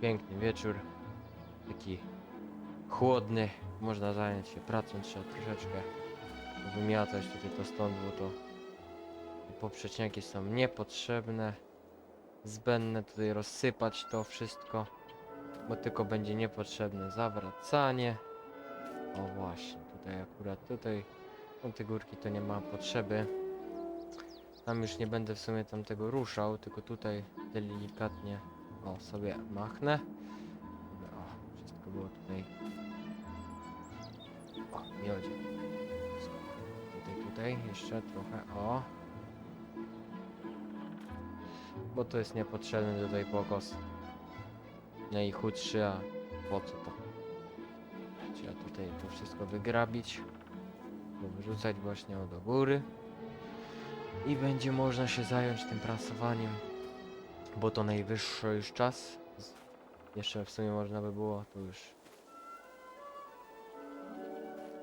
Piękny wieczór. Taki chłodny. Można zająć się pracą, trzeba troszeczkę wymiatać tutaj to stąd, bo to poprzeczniaki są niepotrzebne. Zbędne tutaj rozsypać to wszystko, bo tylko będzie niepotrzebne zawracanie. O właśnie, tutaj akurat tutaj są te górki to nie ma potrzeby. Tam już nie będę w sumie tam tego ruszał, tylko tutaj delikatnie o sobie machnę. O, wszystko było tutaj. O, miodzie. Tutaj, tutaj jeszcze trochę, o. Bo to jest niepotrzebny tutaj pokos. Najchudszy, a po co to? Trzeba tutaj to wszystko wygrabić. Wyrzucać właśnie do góry. I będzie można się zająć tym prasowaniem. Bo to najwyższy już czas. Jeszcze w sumie można by było to już.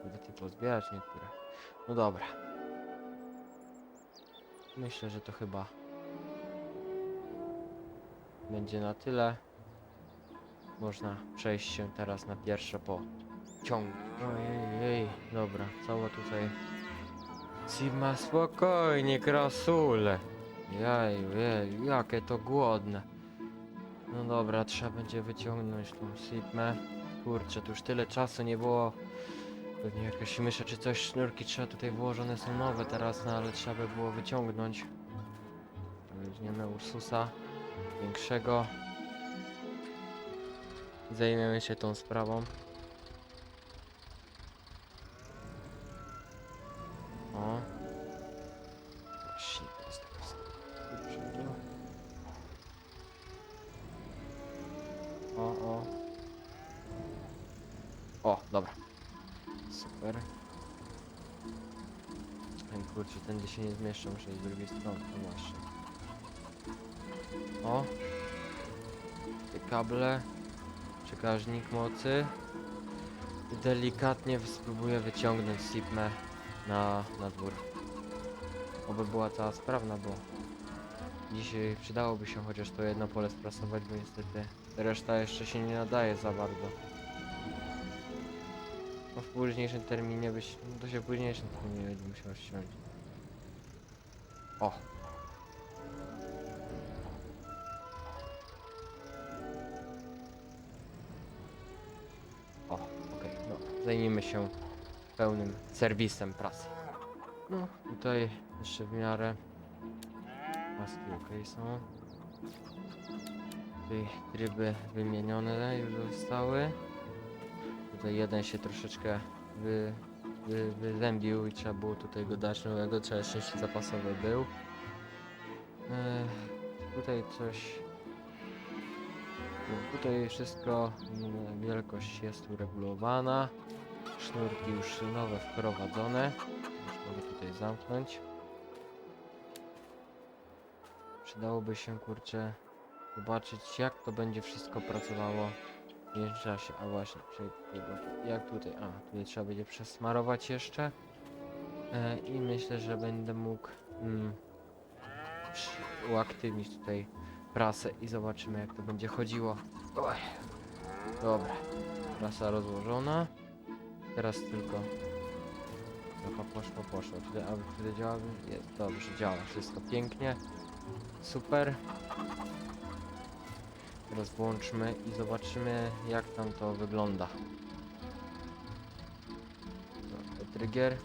Nawet pozbierać niektóre. No dobra. Myślę, że to chyba będzie na tyle. Można przejść się teraz na pierwsze po ciągu. Ojej, dobra, cała tutaj. Sigma spokojnie, krasule. Jej, jakie to głodne. No dobra, trzeba będzie wyciągnąć tą Sigmę. Kurczę, tu już tyle czasu nie było. Pewnie jakaś mysza czy coś, sznurki trzeba tutaj włożone są nowe teraz, no ale trzeba by było wyciągnąć. Weźmiemy Ursusa większego. Zajmiemy się tą sprawą. Tędy się nie zmieszczą, muszę iść z drugiej strony, właśnie. O. Te kable. Przekaźnik mocy. Delikatnie spróbuję wyciągnąć Sigmę na, na dwór. Oby była cała sprawna, bo dzisiaj przydałoby się chociaż to jedno pole sprasować, bo niestety reszta jeszcze się nie nadaje za bardzo. No w późniejszym terminie byś, no to się w późniejszym terminie będzie musiał ściąć. O! O, okej, no. Zajmijmy się pełnym serwisem prasy. No, tutaj jeszcze w miarę paski ok są. Tutaj tryby wymienione już zostały. Tutaj jeden się troszeczkę wy, wy, wyzębił i trzeba było tutaj go dać nowego, trzeba szczęście zapasowy był. Tutaj coś... no, Tutaj wszystko, mm, wielkość jest uregulowana. Sznurki już nowe wprowadzone. Już mogę tutaj zamknąć. Przydałoby się kurczę zobaczyć jak to będzie wszystko pracowało w międzyczasie. A właśnie, tego- jak tutaj, a tutaj trzeba będzie przesmarować jeszcze. E, I myślę, że będę mógł mm, uaktywnić tutaj prasę i zobaczymy jak to będzie chodziło. Oj. Dobra, prasa rozłożona. Teraz tylko trochę poszło, poszło. Tutaj, aby tutaj działa? Jest, dobrze, działa. Wszystko pięknie. Super. Teraz włączmy i zobaczymy jak tam to wygląda. Dobra, Trigger.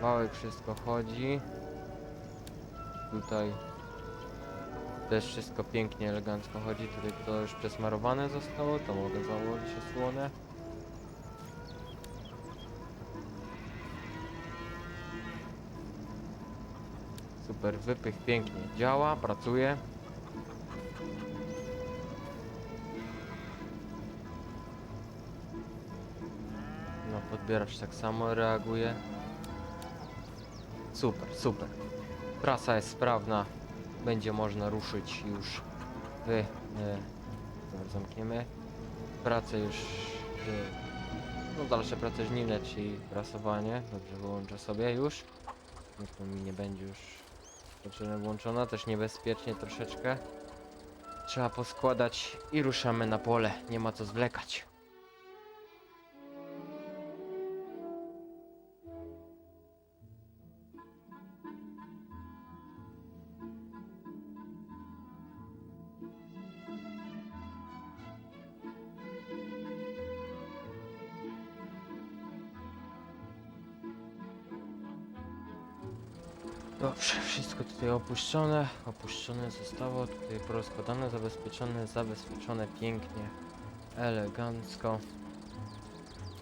Wałek wszystko chodzi. Tutaj też wszystko pięknie, elegancko chodzi. Tutaj to już przesmarowane zostało, to mogę założyć osłonę. Super, wypych pięknie działa, pracuje. No, podbieracz tak samo reaguje. Super, super. Prasa jest sprawna. Będzie można ruszyć już w... E, zamkniemy. Pracę już w No dalsze prace żniwne, czyli prasowanie. Dobrze, wyłączę sobie już. To mi nie będzie już potrzebne włączona, też niebezpiecznie troszeczkę. Trzeba poskładać i ruszamy na pole. Nie ma co zwlekać. Dobrze, wszystko tutaj opuszczone, opuszczone zostało, tutaj porozkładane, zabezpieczone, zabezpieczone pięknie, elegancko.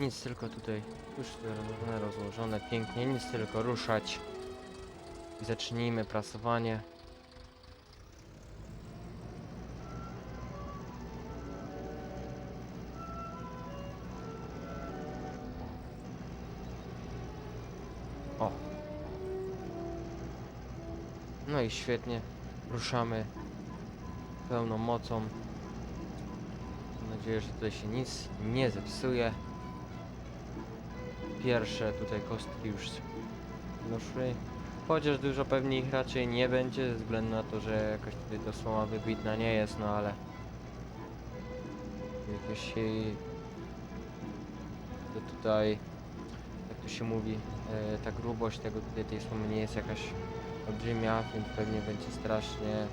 Nic tylko tutaj już rozłożone, rozłożone pięknie, nic tylko ruszać. Zacznijmy prasowanie. I świetnie. Ruszamy pełną mocą. Mam nadzieję, że tutaj się nic nie zepsuje. Pierwsze tutaj kostki już doszły. Chociaż dużo pewnie ich raczej nie będzie, ze względu na to, że jakaś tutaj ta słoma wybitna nie jest, no ale jakoś jej to tutaj, jak to się mówi, e, ta grubość tego tutaj tej słomy nie jest jakaś olbrzymia, więc pewnie będzie strasznie...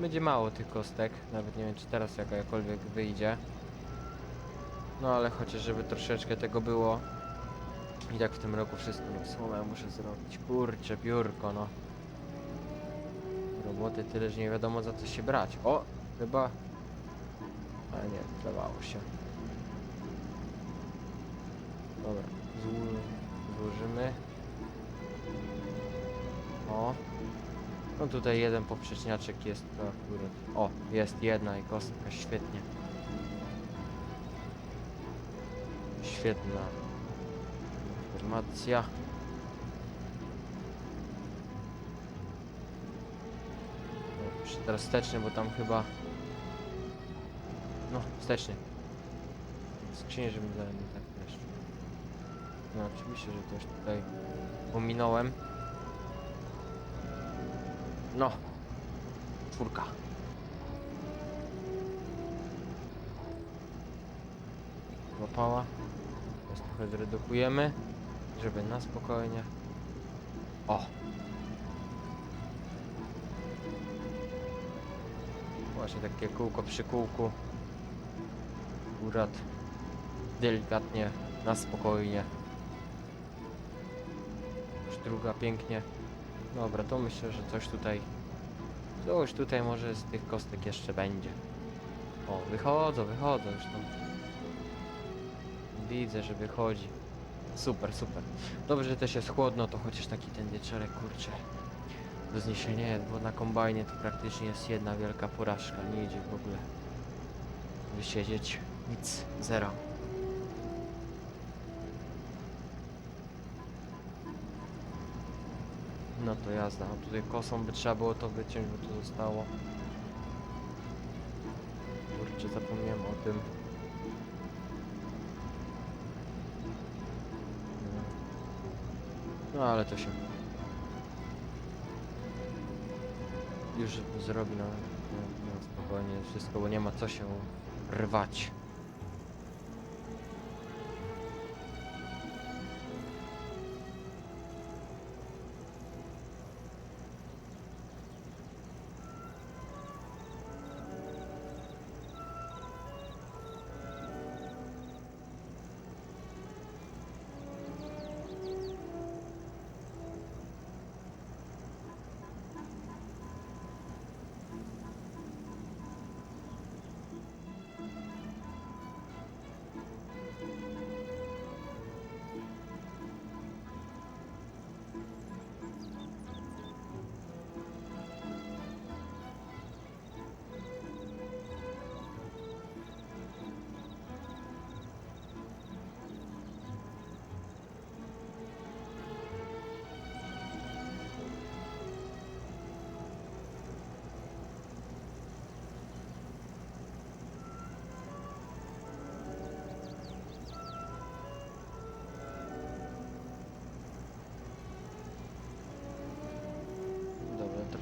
Będzie mało tych kostek, nawet nie wiem czy teraz jakakolwiek wyjdzie. No ale chociaż żeby troszeczkę tego było. I tak w tym roku wszystko słomę muszę zrobić. Kurczę, biurko no. Roboty tyle, że nie wiadomo za co się brać. O! Chyba... A nie, zdawało się. Dobra, zło złożymy. O. No tutaj jeden poprzeczniaczek jest akurat. O, jest jedna i kostka, świetnie. Świetna informacja. Teraz wsteczny, bo tam chyba... No, wsteczny. Skrzynię, żeby zaraz nie tak wiesz. No oczywiście, że coś tutaj pominąłem. No. Czwórka. Złapała. Teraz trochę zredukujemy, żeby na spokojnie. O! Właśnie takie kółko przy kółku. Akurat delikatnie, na spokojnie. Już druga pięknie. Dobra, to myślę, że coś tutaj... Coś tutaj może z tych kostek jeszcze będzie. O, wychodzą, wychodzą już tam. Widzę, że wychodzi. Super, super. Dobrze, że też jest chłodno, to chociaż taki ten wieczorek, kurczę. Do zniesienia bo na kombajnie to praktycznie jest jedna wielka porażka. Nie idzie w ogóle wysiedzieć. Nic, zero. No to jazda. A tutaj kosą by trzeba było to wyciąć, bo to zostało. Kurczę, zapomniałem o tym. No. No ale to się już zrobi na, na, na spokojnie wszystko, bo nie ma co się rwać.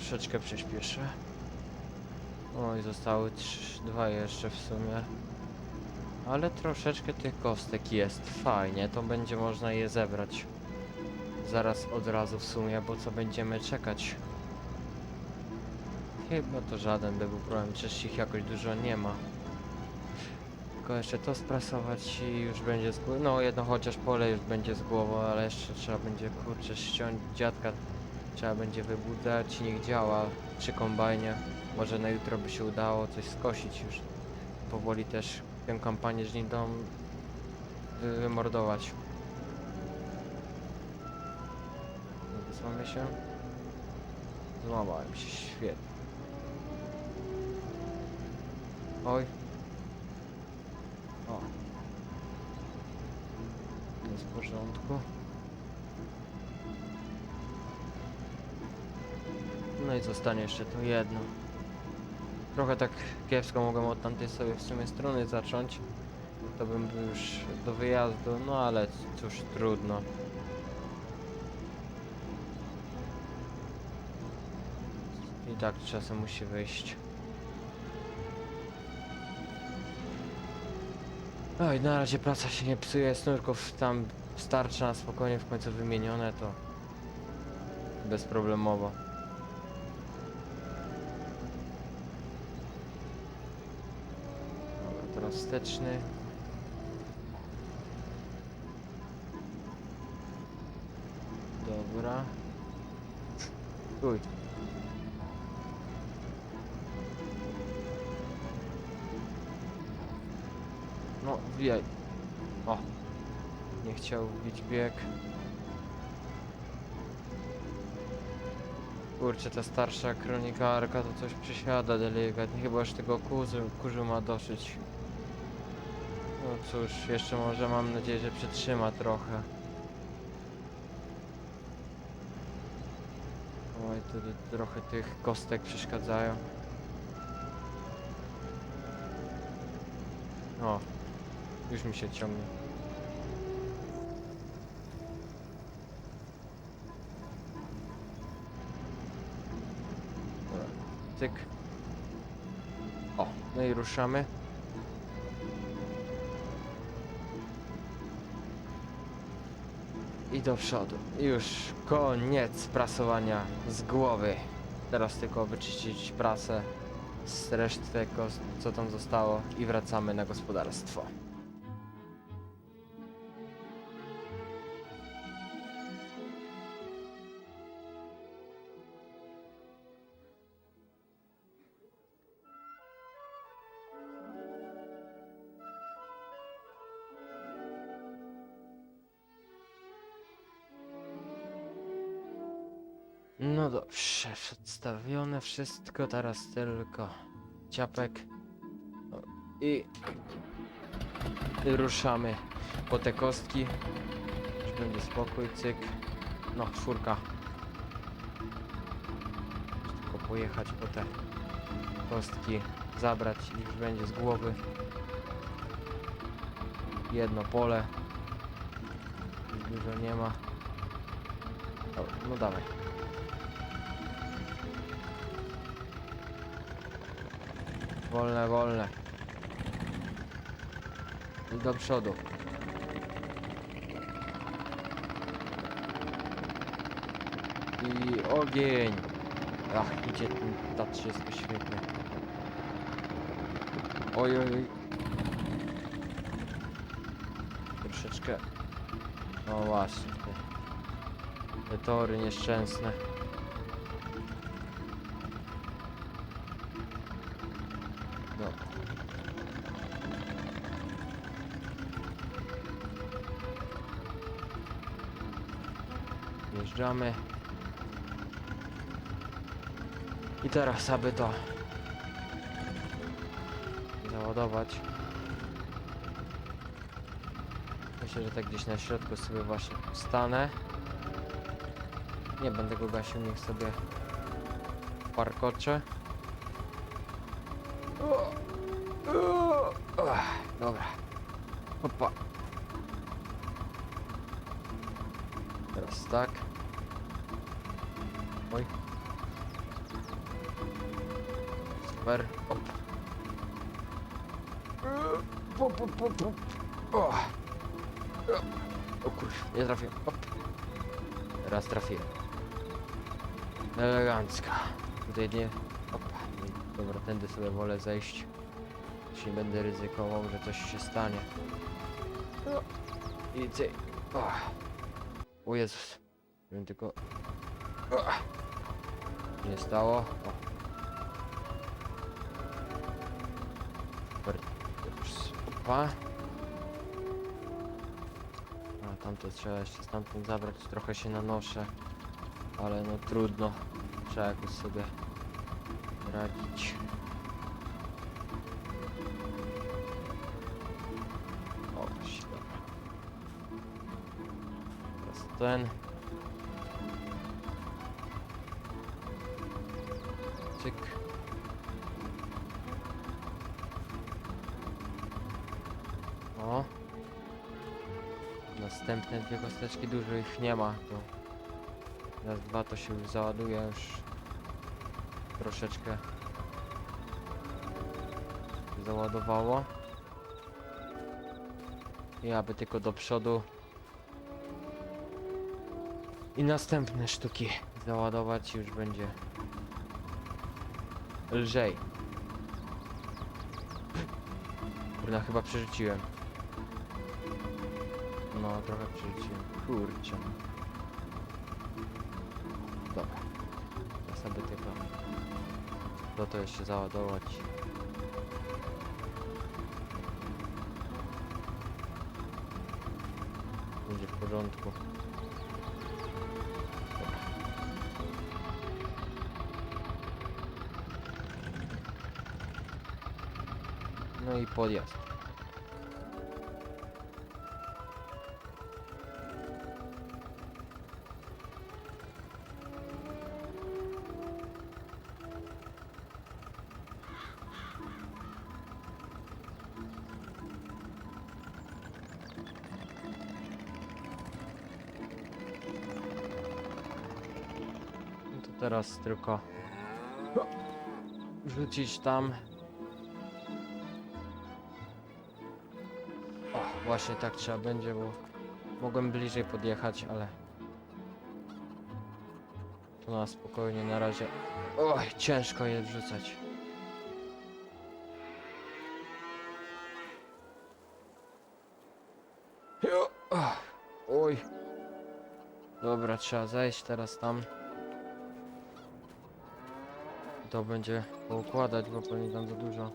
Troszeczkę przyspieszę. Oj, zostały trz- dwa jeszcze w sumie. Ale troszeczkę tych kostek jest. Fajnie, to będzie można je zebrać. Zaraz od razu w sumie, bo co będziemy czekać? Chyba to żaden by był problem, przecież ich jakoś dużo nie ma. Tylko jeszcze to sprasować i już będzie z. No jedno chociaż pole już będzie z głową, ale jeszcze trzeba będzie kurczę ściąć dziadka. Trzeba będzie wybudzać, niech działa przy kombajnie. Może na jutro by się udało coś skosić już. Powoli też tę kampanię żnidą wy- wymordować. Złamy się? Złamałem się, świetnie. Oj. O. Jest w porządku. No i zostanie jeszcze to jedno. Trochę tak kiepsko mogłem od tamtej sobie w sumie strony zacząć. To bym był już do wyjazdu, no ale cóż, trudno. I tak czasem musi wyjść. Oj, na razie praca się nie psuje, snurków tam starczy na spokojnie, w końcu wymienione to bezproblemowo. Teraz wsteczny. Dobra. Uj. No, wbijaj. O. Nie chciał wbić bieg. Kurczę, ta starsza kronikarka to coś przysiada delikatnie. Chyba już tego kurzu, kurzu ma dosyć. No cóż, jeszcze może mam nadzieję, że przetrzyma trochę. Oj, to trochę tych kostek przeszkadzają. O, już mi się ciągnie. Tyk. O, no i ruszamy. I do przodu. Już koniec prasowania z głowy. Teraz tylko wyczyścić prasę z reszty tego, co tam zostało i wracamy na gospodarstwo. No dobrze, przedstawione wszystko, teraz tylko ciapek i ruszamy po te kostki. Już będzie spokój, cyk. No, czwórka. Tylko pojechać po te kostki, zabrać i już będzie z głowy. Jedno pole. Dużo nie ma. Dobra, no dawaj. Wolne, wolne. I do przodu. I ogień. Ach, idzie ten ta 30 świetnie. Oj, oj, oj. Troszeczkę. No właśnie. Te tory nieszczęsne. No. Wjeżdżamy. I teraz, aby to załadować. Myślę, że tak gdzieś na środku sobie właśnie stanę. Nie będę go gasił, niech sobie parkocze. Dobra. Opa. Teraz tak. Oj. Super. Op. O. o nie trafiłem. Op. Raz trafiłem. Elegancka. Tutaj nie... Dobra, tędy sobie wolę zejść. Nie będę ryzykował, że coś się stanie. No. I ty... O. o Jezus. Tylko... Nie stało. O. Opa. A tamto trzeba jeszcze stamtąd zabrać. Trochę się nanoszę. Ale no trudno. Trzeba jakoś sobie radzić. O. Teraz ten. Cyk. O. Następne dwie kosteczki, dużo ich nie ma. To raz, dwa to się już załaduje, już troszeczkę załadowało. I aby tylko do przodu i następne sztuki załadować już będzie lżej. Kurna, chyba przerzuciłem. No, trochę przerzuciłem. Kurczę. Dobra. Ja sobie tylko to jeszcze załadować. Będzie w porządku. No i podjazd. Teraz tylko wrzucić tam. O, właśnie tak trzeba będzie, bo mogłem bliżej podjechać, ale to na spokojnie na razie. Oj, ciężko je wrzucać. Oj. Dobra, trzeba zejść teraz tam. To będzie poukładać, bo pewnie tam za dużo.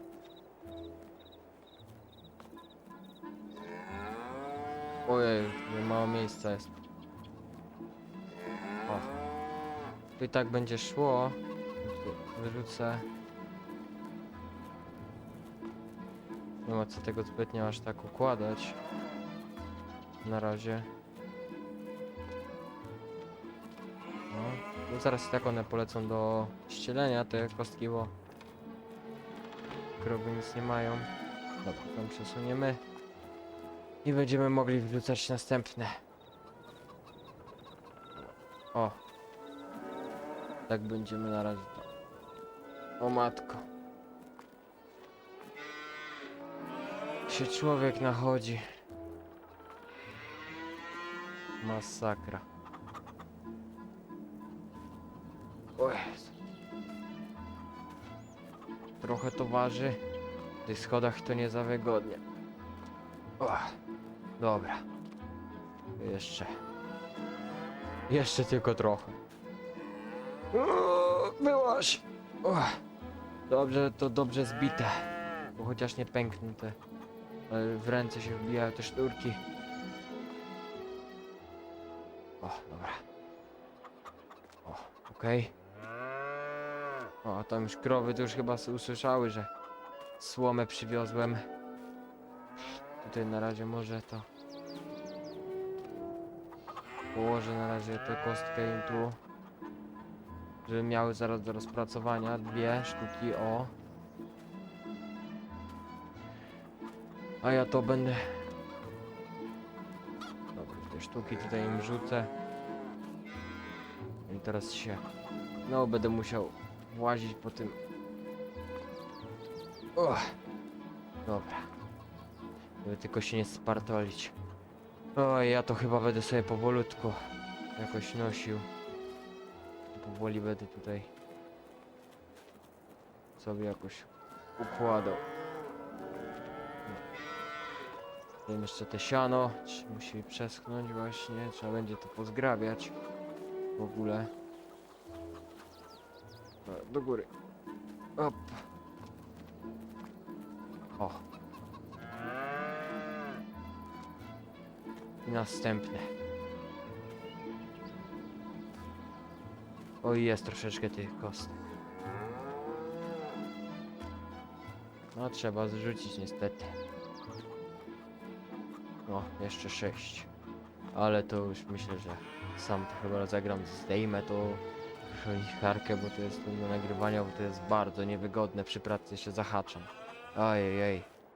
Ojej, mało miejsca jest. O. I tak będzie szło. Wyrzucę. Nie ma co tego zbytnio aż tak układać. Na razie. No, no zaraz i tak one polecą do ścielenia, te kostki, bo krowy nic nie mają. Dobra, tam przesuniemy. I będziemy mogli wrzucać następne. O. Tak będziemy na razie. O matko. Się człowiek nachodzi. Masakra. Trochę to waży. W tych schodach to nie za wygodnie. O, dobra. Jeszcze. Jeszcze tylko trochę. Byłaś. Dobrze, to dobrze zbite. Bo chociaż nie pęknięte. Ale w ręce się wbijają te sznurki. O, dobra. O, okej. Tam już krowy to już chyba usłyszały, że słomę przywiozłem. Tutaj na razie może to położę na razie tę kostkę im tu. Żeby miały zaraz do rozpracowania dwie sztuki, o. A ja to będę... Dobra, te sztuki tutaj im rzucę. I teraz się... No, będę musiał włazić po tym O, dobra. Żeby tylko się nie spartolić. Oj, ja to chyba będę sobie powolutku jakoś nosił. Powoli będę tutaj sobie jakoś układał. Wiem jeszcze te siano, musi przeschnąć właśnie, trzeba będzie to pozgrabiać w ogóle. Do góry. Op. O. Następne. Oj, jest troszeczkę tych kostek. No, trzeba zrzucić niestety. No, jeszcze sześć. Ale to już myślę, że sam to chyba zagram, zdejmę to harkę, bo to jest do nagrywania, bo to jest bardzo niewygodne przy pracy się zahaczam. Ojej,